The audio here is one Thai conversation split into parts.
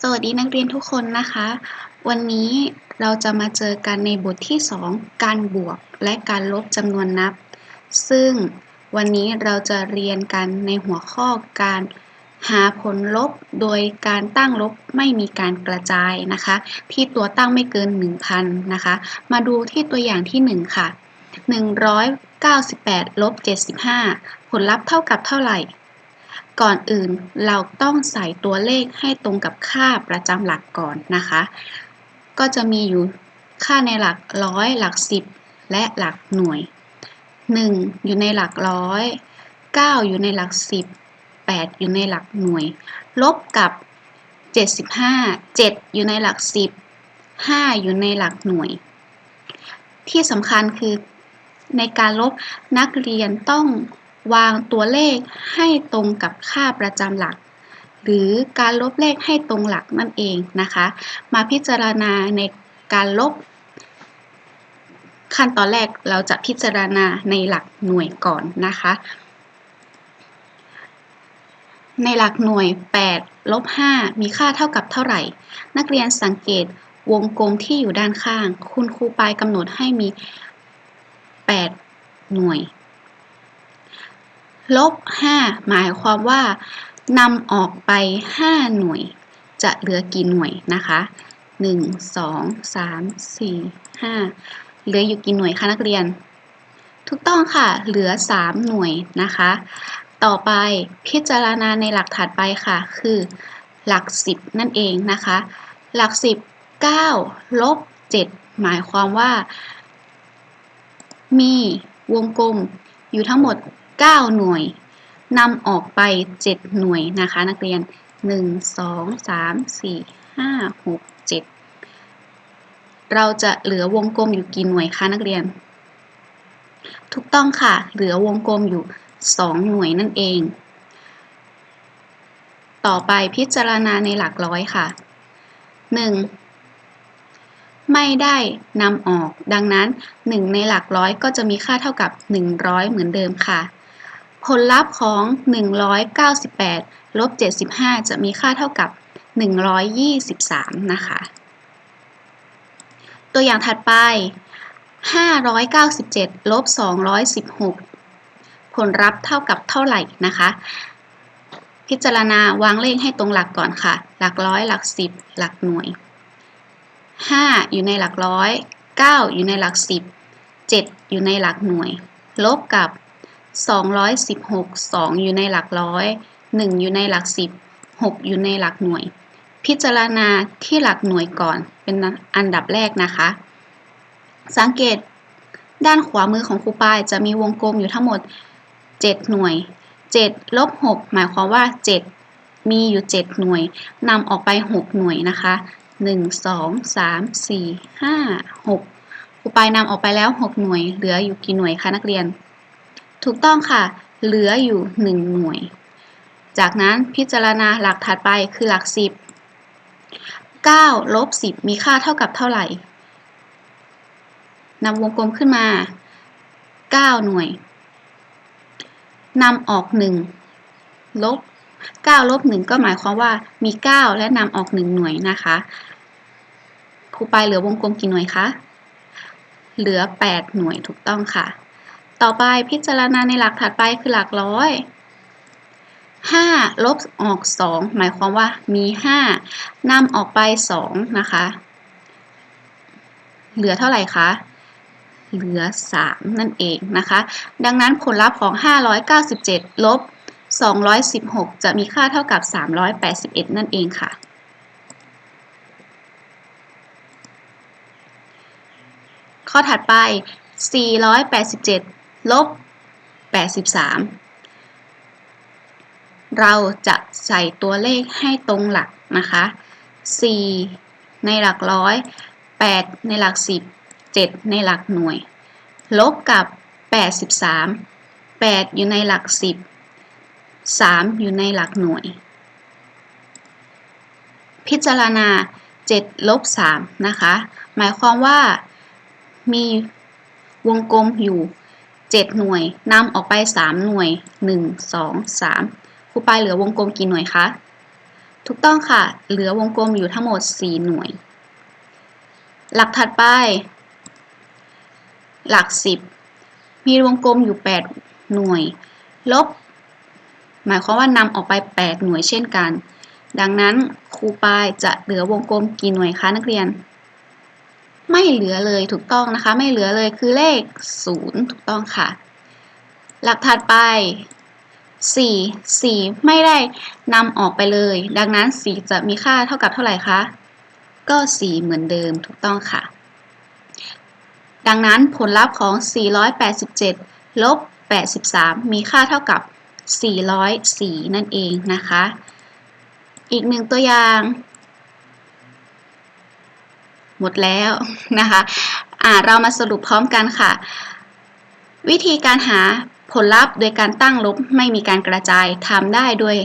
สวัสดีนักเรียนทุกคนนะคะ วันนี้เราจะมาเจอกันในบทที่ 2 การบวกและการลบจำนวนนับ ซึ่งวันนี้เราจะเรียนกันในหัวข้อการหาผลลบโดยการตั้งลบไม่มีการกระจายนะคะ ที่ตัวตั้งไม่เกิน 1,000 นะคะ มาดูที่ตัวอย่างที่ 1 ค่ะ 198ลบ75 ผลลัพธ์เท่ากับเท่าไหร่ ก่อนอื่นเราต้องใส่ตัวเลขให้ตรงกับค่าประจำหลักก่อนนะคะ ก็จะมีอยู่ค่าในหลักร้อยหลักสิบและหลักหน่วย 1 อยู่ในหลักร้อย 9 อยู่ในหลักสิบ8 อยู่ในหลักหน่วย ลบกับ 75 7 อยู่ในหลักสิบ5 อยู่ในหลักหน่วย ที่สำคัญคือในการลบนักเรียนต้อง วางตัวเลขให้ตรงกับค่าประจำหลัก หรือการลบเลขให้ตรงหลักนั่นเองนะคะ มาพิจารณาในการลบ ขั้นตอนแรกเราจะพิจารณาในหลักหน่วยก่อนนะคะ ในหลักหน่วย 8 ลบ 5 มีค่าเท่ากับเท่าไหร่ นักเรียนสังเกตวงกลมที่อยู่ด้านข้าง คุณครูปลายกำหนดให้มี 8 หน่วย ลบ 5 หมายความว่านำออกไป 5 หน่วย จะเหลือกี่หน่วยนะคะ 1 2 3 4 5 เหลืออยู่กี่หน่วยคะนักเรียน ถูกต้องค่ะ เหลือ 3 หน่วยนะคะ ต่อไปพิจารณาในหลักถัดไปค่ะ คือหลัก 10 นั่นเองนะคะ หลัก 10 9 ลบ 7 หมายความว่า มีวงกลมอยู่ทั้งหมด 9 หน่วยนำออกไป 7 หน่วยนะคะ นักเรียน 1 2 3 4 5 6 7 เราจะเหลือวงกลมอยู่กี่หน่วยคะนักเรียน ถูกต้องค่ะ เหลือวงกลมอยู่ 2 หน่วยนั่นเอง ต่อไปพิจารณาในหลักร้อยค่ะ 1 ไม่ได้นำออก ดังนั้น 1 ในหลักร้อยก็จะมีค่าเท่ากับ 100 เหมือนเดิมค่ะ ผลลัพธ์ของ 198ลบ75 จะมีค่าเท่ากับ 123 นะคะ ตัวอย่างถัดไป 597ลบ216 ผลลัพธ์เท่ากับเท่าไหร่นะคะ พิจารณาวางเลขให้ตรงหลักก่อนค่ะ หลักร้อย หลักสิบ หลักหน่วย 5 อยู่ในหลักร้อย 9 อยู่ในหลักสิบ 7 อยู่ในหลักหน่วย ลบกับ 216 2 อยู่ในหลักร้อย 1 อยู่ในหลักสิบ6 อยู่ในหลักหน่วย พิจารณาที่หลักหน่วยก่อนเป็นอันดับแรกนะคะ สังเกตด้านขวามือของครูปายจะมีวงกลมอยู่ทั้งหมด 7 หน่วย 7 ลบ 6 หมายความว่า 7 มีอยู่ 7 หน่วยนำออกไป 6 หน่วยนะคะ 1 2 3 4 5 6ครูปายนำออกไปแล้ว 6 หน่วย เหลืออยู่กี่หน่วยคะนักเรียน ถูกต้องค่ะ เหลืออยู่ 1 หน่วย จากนั้นพิจารณาหลักถัดไปคือหลัก 10 9ลบ10 มีค่าเท่ากับเท่าไหร่นำวงกลมขึ้นมา 9 หน่วยนำออก 1 ลบ 9 ลบ 1 ก็หมายความว่ามี 9 และนำออก 1 หน่วยนะคะ ครูปายเหลือวงกลมกี่หน่วยคะ เหลือ 8 หน่วยถูกต้องค่ะ ต่อไปพิจารณาในหลักถัดไปคือหลักร้อย5ลบออก 2 หมายความว่ามี 5นำออกไป 2 นะคะ เหลือเท่าไหร่คะ เหลือ 3 นั่นเองนะคะ ดังนั้นผลลัพธ์ของ 597 ลบ 216 จะมีค่าเท่ากับ 381 นั่นเองค่ะ ข้อถัดไป 487 ลบ 83 เราจะใส่ตัวเลขให้ตรงหลักนะคะ 4 ในหลักร้อย 8 ในหลัก 10 7 ในหลักหน่วย ลบกับ 83 8 อยู่ในหลัก 10 3 อยู่ในหลักหน่วย พิจารณา 7 ลบ 3 นะคะ หมายความว่ามีวงกลมอยู่ 7 หน่วยนำออกไป 3 หน่วย 1 2 3ครูปายเหลือวงกลมกี่หน่วยคะ ถูกต้องค่ะ เหลือวงกลมอยู่ทั้งหมด 4 หน่วย หลักถัดไป หลัก 10 มีวงกลมอยู่ 8 หน่วย ลบ หมายความว่านำออกไป 8 หน่วยเช่นกัน ดังนั้นครูปายจะเหลือวงกลมกี่หน่วยคะนักเรียน ไม่เหลือเลยถูกต้องนะคะ ไม่เหลือเลยคือเลข 0 ถูกต้องค่ะ หลักถัดไป 4 4 ไม่ได้นำออกไปเลย ดังนั้น 4 จะมีค่าเท่ากับเท่าไหร่คะ ก็ 4 เหมือนเดิมถูกต้องค่ะ ดังนั้นผลลัพธ์ของ 487 ลบ 83 มีค่าเท่ากับ 404 นั่นเองนะคะ อีกหนึ่งตัวอย่าง หมดแล้วนะคะอ่าเรามาสรุปพร้อมกันค่ะ วิธีการหาผลลัพธ์โดยการตั้งลบไม่มีการกระจายทำได้โดย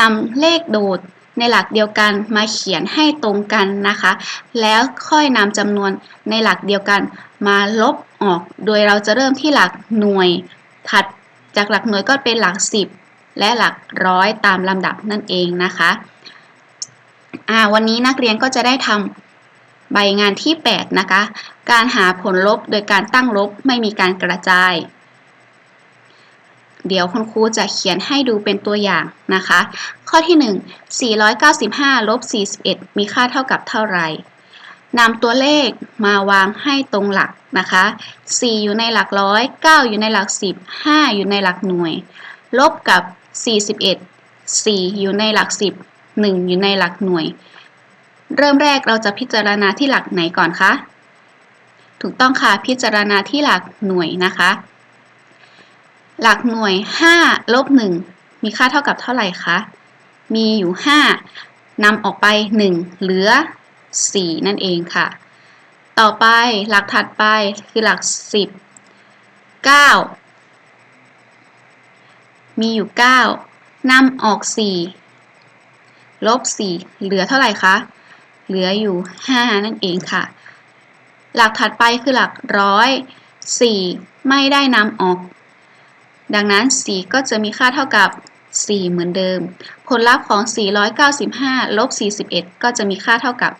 นำเลขโดดในหลักเดียวกันมาเขียนให้ตรงกันนะคะ แล้วค่อยนำจำนวนในหลักเดียวกันมาลบออก โดยเราจะเริ่มที่หลักหน่วย ถัดจากหลักหน่วยก็เป็นหลัก 10 และหลักร้อยตามลำดับนั่นเองนะคะอ่าวันนี้นักเรียนก็จะได้ทำ ใบงานที่ 8 นะคะ การหาผลลบโดยการตั้งลบไม่มีการกระจาย เดี๋ยวคุณครูจะเขียนให้ดูเป็นตัวอย่างนะคะ ข้อที่ 1 495ลบ41 มีค่าเท่ากับเท่าไหร่นำตัวเลขมาวางให้ตรงหลักนะคะ 4 อยู่ในหลักร้อย 9 อยู่ในหลัก 10 5 อยู่ในหลักหน่วย ลบกับ 41 4 อยู่ในหลัก 10 1 อยู่ในหลักหน่วย เริ่มแรกเราจะพิจารณาที่หลักไหนก่อนคะ ถูกต้องค่ะ พิจารณาที่หลักหน่วยนะคะ หลักหน่วย5ลบ1มีค่าเท่ากับเท่าไหร่คะ มีอยู่ 5นำออกไป 1 เหลือ 4 นั่นเองค่ะ ต่อไปหลักถัดไปคือหลัก 10 9 มีอยู่ 9นำออก 4 ลบ 4 เหลือเท่าไหร่คะ เหลืออยู่ 5 นั่นเองค่ะ หลักถัดไปคือหลักร้อย4ไม่ได้นำออก ดังนั้น 4 ก็จะมีค่าเท่ากับ 4 เหมือนเดิม ผลลัพธ์ของ 495 ลบ 41 ก็จะมีค่าเท่ากับ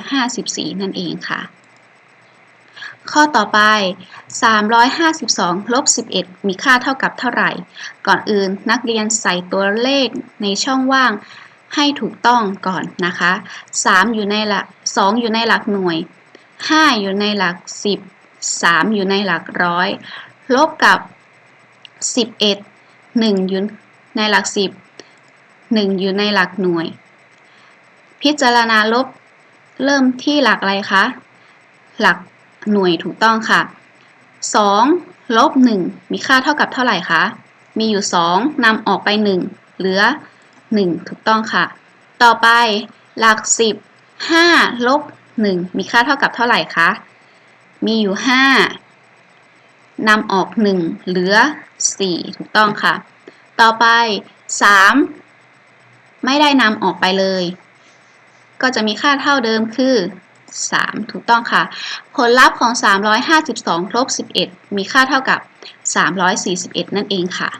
454 นั่นเองค่ะ ข้อต่อไป 352 ลบ 11 มีค่าเท่ากับเท่าไหร่ ก่อนอื่นนักเรียนใส่ตัวเลขในช่องว่าง ให้ถูกต้องก่อนนะคะ 3 อยู่ในหลัก 2 อยู่ในหลักหน่วย 5 อยู่ในหลัก 10 3 อยู่ในหลักร้อยลบกับ 11 1 อยู่ในหลัก 10 1 อยู่ในหลักหน่วย พิจารณาลบเริ่มที่หลักอะไรคะ หลักหน่วยถูกต้องค่ะ 2 ลบ 1 มีค่าเท่ากับเท่าไหร่คะ มีอยู่ 2นำออกไป 1 เหลือ 1 ถูกต้องค่ะ ต่อไปหลัก 10 5ลบ1มีค่าเท่ากับเท่าไหร่คะ มีอยู่ 5นำออก 1 เหลือ 4 ถูกต้องค่ะ ต่อไป 3 ไม่ได้นำออกไปเลย ก็จะมีค่าเท่าเดิมคือ 3 ถูกต้องค่ะ ผลลัพธ์ของ 352ลบ11 มีค่าเท่ากับ 341 นั่นเองค่ะ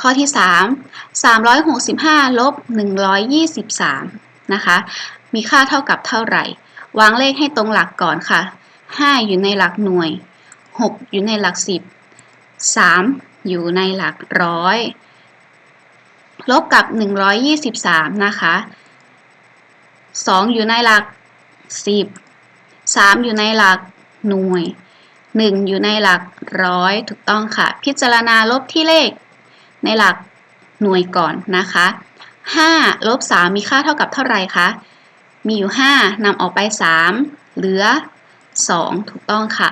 ข้อที่ 3 365 ลบ 123 นะคะ มีค่าเท่ากับเท่าไหร่ วางเลขให้ตรงหลักก่อนค่ะ 5 อยู่ในหลักหน่วย 6 อยู่ในหลัก 10 3 อยู่ในหลักร้อย ลบกับ 123 นะคะ 2 อยู่ในหลัก 10 3 อยู่ในหลักหน่วย 1 อยู่ในหลักร้อยถูกต้องค่ะ พิจารณาลบที่เลข ในหลักหน่วยก่อนนะคะ5ลบ3มีค่าเท่ากับเท่าไหร่คะ มีอยู่ 5นำออกไป 3 เหลือ 2 ถูกต้องค่ะ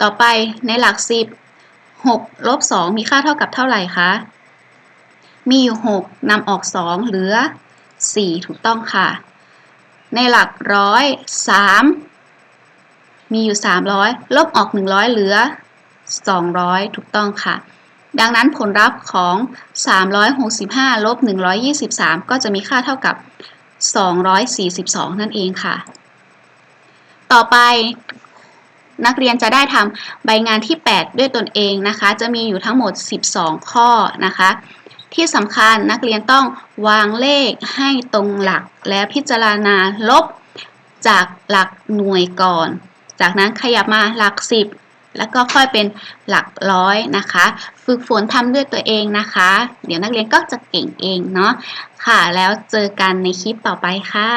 ต่อไปในหลัก 10 6ลบ2มีค่าเท่ากับเท่าไหร่คะ มีอยู่ 6นำออก 2 เหลือ 4 ถูกต้องค่ะ ในหลักร้อย3มีอยู่ 300 ลบออก 100 เหลือ 200 ถูกต้องค่ะ ดังนั้นผลลัพธ์ของ 365ลบ123 ก็จะมีค่าเท่ากับ 242 นั่นเองค่ะ ต่อไปนักเรียนจะได้ทำใบงานที่ 8 ด้วยตนเองนะคะ จะมีอยู่ทั้งหมด 12 ข้อนะคะ ที่สำคัญนักเรียนต้องวางเลขให้ตรงหลักและพิจารณาลบจากหลักหน่วยก่อน จากนั้นขยับมาหลัก 10 แล้วก็ค่อยเป็นหลักร้อยนะคะ ฝึกฝนทำด้วยตัวเองนะคะ เดี๋ยวนักเรียนก็จะเก่งเองเนาะค่ะ แล้วเจอกันในคลิปต่อไปค่ะ